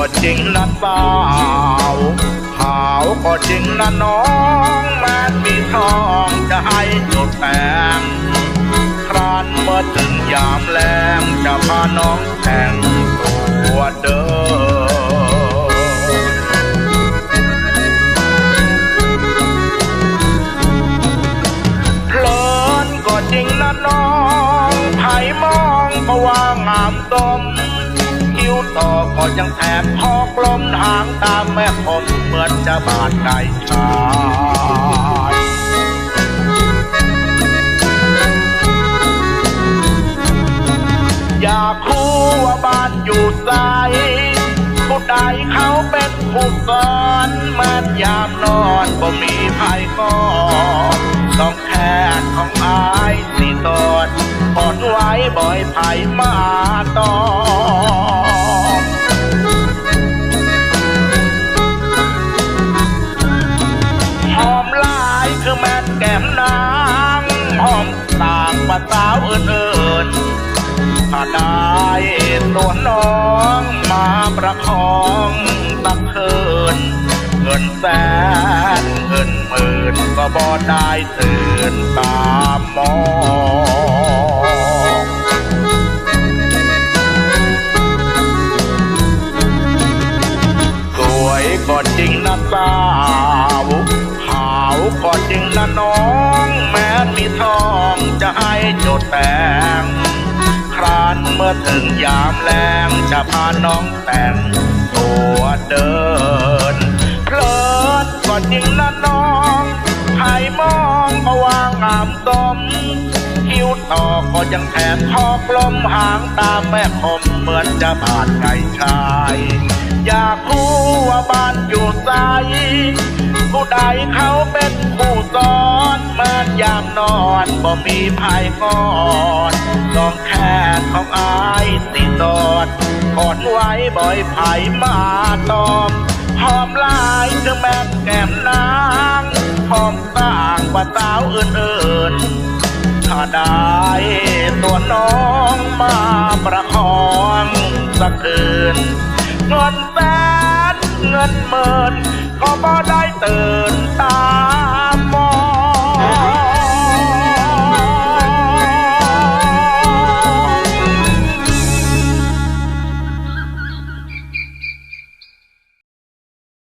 ก็จริงนะสาวขาวก็จริงนะน้องแม้มีทองจะให้จุดแตงครานเมื่อถึงยามแลงจะพาน้องแต่งตัวเดินเพลินก็จริงนะน้องไผ่มองก็ว่างามสม คิ้วต่อก็ยังแอบพอกลมหางตามแม่ผมเหมือนจะบาดใจชายอยากคู่ว่าบ้านอยู่ไสผู้ใดเขาเป็นผู้สอนแม้ยามนอนบ่มีภัยก่อต้องแค่ของอายสิตอดกอดไว้บ่อยภัยมาตอม ต่าวอื่นๆถ้าได้ตัวน้องมาประคองตักคืนเงินแสนเงินหมื่นก็บ่ได้ตื่นตามมองสวยก็จริงนะสาวขาวก็จริงนะน้องแม้มีทอง จะให้จดแต่งครานเมื่อถึงยามแรงจะพาน้องแต่งตัวเดิน เพลินก็จริงนะน้องให้มองก็ว่างามสมคิ้วต่อก็ยังแถมพอกลมหางตาแม่คมเหมือนจะบาดไก่ชายอยากคู่ว่าบ้านอยู่ไสผู้ใดเขาเป็นผู้สอนเมื่อ ยามนอนบ่มีภัยกอนต้องแค่ของอายสิตอดกอดไว้บ่อยภัยมาตอมหอมลายถึงแม่แก้มนางหอมต่างกว่าสาวอื่นๆถ้าได้ตัวน้องมาประคองสักคืนเงินแสนเงินหมื่นก็บ่ได้เตื่น